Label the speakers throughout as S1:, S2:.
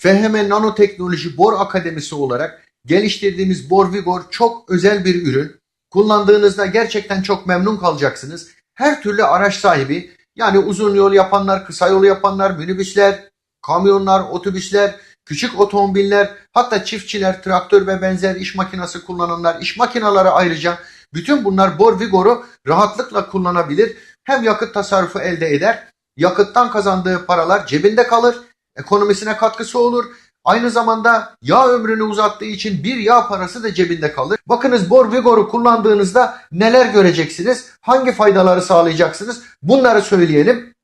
S1: FHM Nanoteknoloji Bor Akademisi olarak geliştirdiğimiz Bor Vigor çok özel bir ürün. Kullandığınızda gerçekten çok memnun kalacaksınız. Her türlü araç sahibi yani uzun yol yapanlar, kısa yol yapanlar, minibüsler, kamyonlar, otobüsler, küçük otomobiller, hatta çiftçiler, traktör ve benzer iş makinesi kullananlar, iş makineleri ayrıca bütün bunlar Bor Vigor'u rahatlıkla kullanabilir. Hem yakıt tasarrufu elde eder, yakıttan kazandığı paralar cebinde kalır, ekonomisine katkısı olur. Aynı zamanda yağ ömrünü uzattığı için bir yağ parası da cebinde kalır. Bakınız Bor Vigor'u kullandığınızda neler göreceksiniz? Hangi faydaları sağlayacaksınız? Bunları söyleyelim.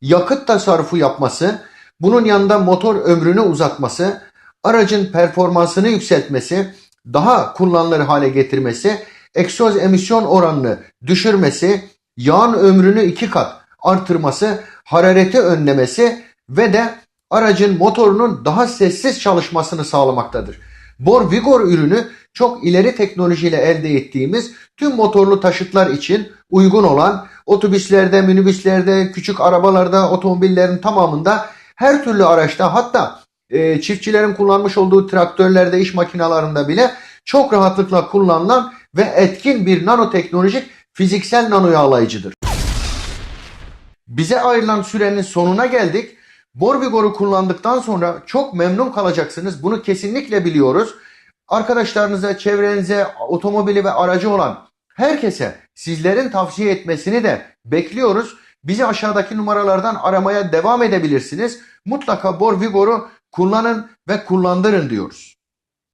S1: Yakıt tasarrufu yapması, bunun yanında motor ömrünü uzatması, aracın performansını yükseltmesi, daha kullanılır hale getirmesi, egzoz emisyon oranını düşürmesi, yağın ömrünü iki kat artırması, harareti önlemesi ve de aracın motorunun daha sessiz çalışmasını sağlamaktadır. Bor Vigor ürünü çok ileri teknolojiyle elde ettiğimiz tüm motorlu taşıtlar için uygun olan otobüslerde, minibüslerde, küçük arabalarda, otomobillerin tamamında her türlü araçta hatta e, çiftçilerin kullanmış olduğu traktörlerde, iş makinalarında bile çok rahatlıkla kullanılan ve etkin bir nanoteknolojik fiziksel nano yağlayıcıdır. Bize ayrılan sürenin sonuna geldik. Borbigor'u kullandıktan sonra çok memnun kalacaksınız. Bunu kesinlikle biliyoruz. Arkadaşlarınıza, çevrenize, otomobili ve aracı olan herkese sizlerin tavsiye etmesini de bekliyoruz. Bizi aşağıdaki numaralardan aramaya devam edebilirsiniz. Mutlaka Bor Vigor'u kullanın ve kullandırın diyoruz.